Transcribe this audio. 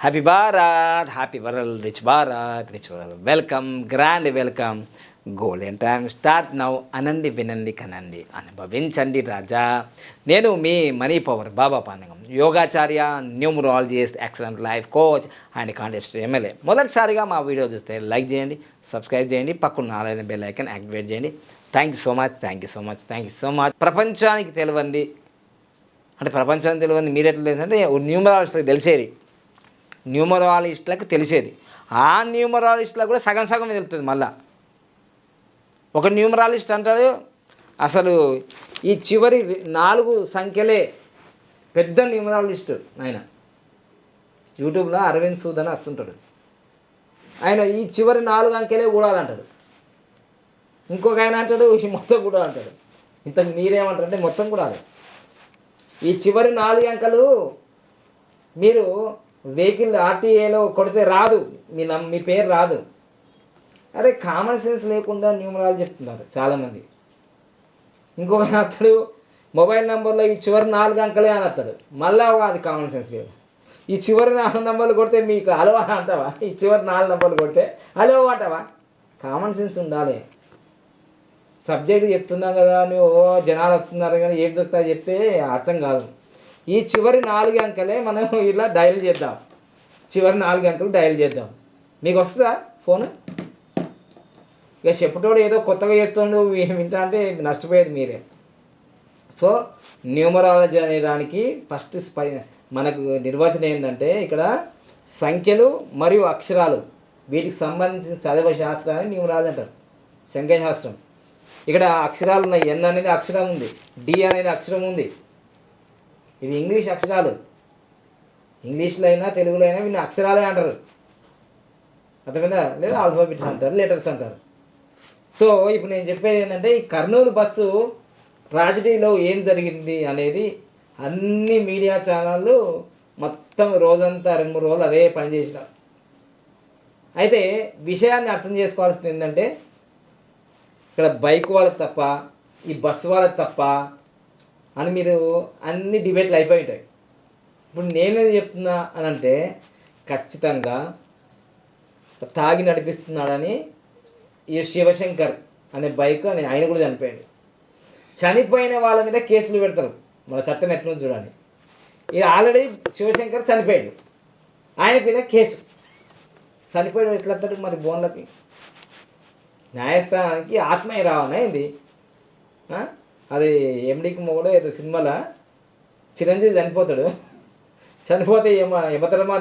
Happy Bharat happy world rich Bharat rich world welcome grand welcome golden time start now అనండి వినండి కనండి అనుభవించండి రాజా నేను మీ money power Baba Pandagam యోగాచార్య numerologist excellent life coach and contest MLA మొదటిసారిగా మా వీడియో చూస్తే లైక్ చేయండి సబ్స్క్రైబ్ చేయండి పక్కన నాలుగైదు బెల్ ఐకన్ యాక్టివేట్ చేయండి thank you so much thank you so much thank you so much ప్రపంచానికి తెలియండి అంటే ప్రపంచానికి తెలివండి మీరు ఎట్లా తెలుసంటే న్యూమరాలజిస్ట్కి తెలిసేది. న్యూమరాలజిస్టులకు తెలిసేది. ఆ న్యూమరాలజిస్టులకు కూడా సగం సగం తెలుస్తుంది మళ్ళా. ఒక న్యూమరాలజిస్ట్ అంటాడు అసలు ఈ చివరి నాలుగు సంఖ్యలే పెద్ద న్యూమరాలజిస్ట్ ఆయన. యూట్యూబ్లో అరవింద్ సూద్ అని వస్తుంటాడు ఆయన ఈ చివరి నాలుగు అంకెలే కూడాలంటాడు. ఇంకొక ఆయన అంటాడు ఈ మొత్తం కూడా అంటాడు. ఇంతకు మీరేమంటారు అంటే మొత్తం కూడా ఈ చివరి నాలుగు అంకెలు మీరు వెహికల్ ఆర్టీఏలో కొడితే రాదు. మీ నమ్ మీ పేరు రాదు. అరే కామన్ సెన్స్ లేకుండా న్యూమరాలు చెప్తున్నారు చాలామంది. ఇంకొక అతడు మొబైల్ నెంబర్లో ఈ చివరి నాలుగు అంకెలే అని అతడు. మళ్ళా అది కామన్ సెన్స్ లేదు. ఈ చివరి నాలుగు నెంబర్లు కొడితే మీకు హలో అని అంటావా? ఈ చివరి నాలుగు నెంబర్లు కొడితే హలో అంటావా? కామన్ సెన్స్ ఉండాలి. సబ్జెక్ట్ చెప్తున్నాం కదా నువ్వు జనాలు వస్తున్నారు కానీ ఏం దొరుకుతా చెప్తే అర్థం కాదు. ఈ చివరి నాలుగు అంకెలే మనం ఇలా డయల్ చేద్దాం. చివరి నాలుగు అంకెలు డయల్ చేద్దాం. మీకు వస్తుందా ఫోన్? ఇక చెప్పటోడు ఏదో కొత్తగా చెప్తుండు వింటా అంటే నష్టపోయేది మీరే. సో న్యూమరాలజీ అనే దానికి ఫస్ట్ స్పై మనకు నిర్వచనం ఏంటంటే ఇక్కడ సంఖ్యలు మరియు అక్షరాలు వీటికి సంబంధించిన చదవ శాస్త్రాన్ని న్యూమరాలజీ అంటారు. సంఖ్యాశాస్త్రం. ఇక్కడ అక్షరాలు ఉన్నాయి. ఎన్ అనేది అక్షరం ఉంది. డి అనేది అక్షరం ఉంది. ఇవి ఇంగ్లీష్ అక్షరాలు. ఇంగ్లీష్లో అయినా తెలుగులో అయినా వీళ్ళు అక్షరాలే అంటారు. అర్థమైందా? లేదా ఆల్ఫాబెట్ అంటారు లెటర్స్ అంటారు. సో ఇప్పుడు నేను చెప్పేది ఏంటంటే ఈ కర్నూలు బస్సు ట్రాజడీలో ఏం జరిగింది అనేది అన్ని మీడియా ఛానళ్ళు మొత్తం రోజంతా రెండు మూడు రోజులు అదే పని చేసినారు అయితే విషయాన్ని అర్థం చేసుకోవాల్సింది ఏంటంటే ఇక్కడ బైక్ వాళ్ళకి తప్ప ఈ బస్సు వాళ్ళకి తప్ప అని మీరు అన్ని డిబేట్లు అయిపోయి ఉంటాయి. ఇప్పుడు నేనేది చెప్తున్నా అని అంటే ఖచ్చితంగా తాగి నడిపిస్తున్నాడని ఈ శివశంకర్ అనే బైక్ అని ఆయన కూడా చనిపోయాడు. చనిపోయిన వాళ్ళ మీద కేసులు పెడతారు. మన చట్టం ఎట్లా చూడాలి ఇది ఆల్రెడీ శివశంకర్ చనిపోయాడు. ఆయన మీద కేసు. చనిపోయాడు ఎట్లా మరి బోన్లకి? న్యాయస్థానానికి ఆత్మీయ రావనా ఏంది? అది ఎండికి మొగడో ఏదో సినిమాలో? చిరంజీవి చనిపోతాడు. చనిపోతే ఏమో యమధర్మ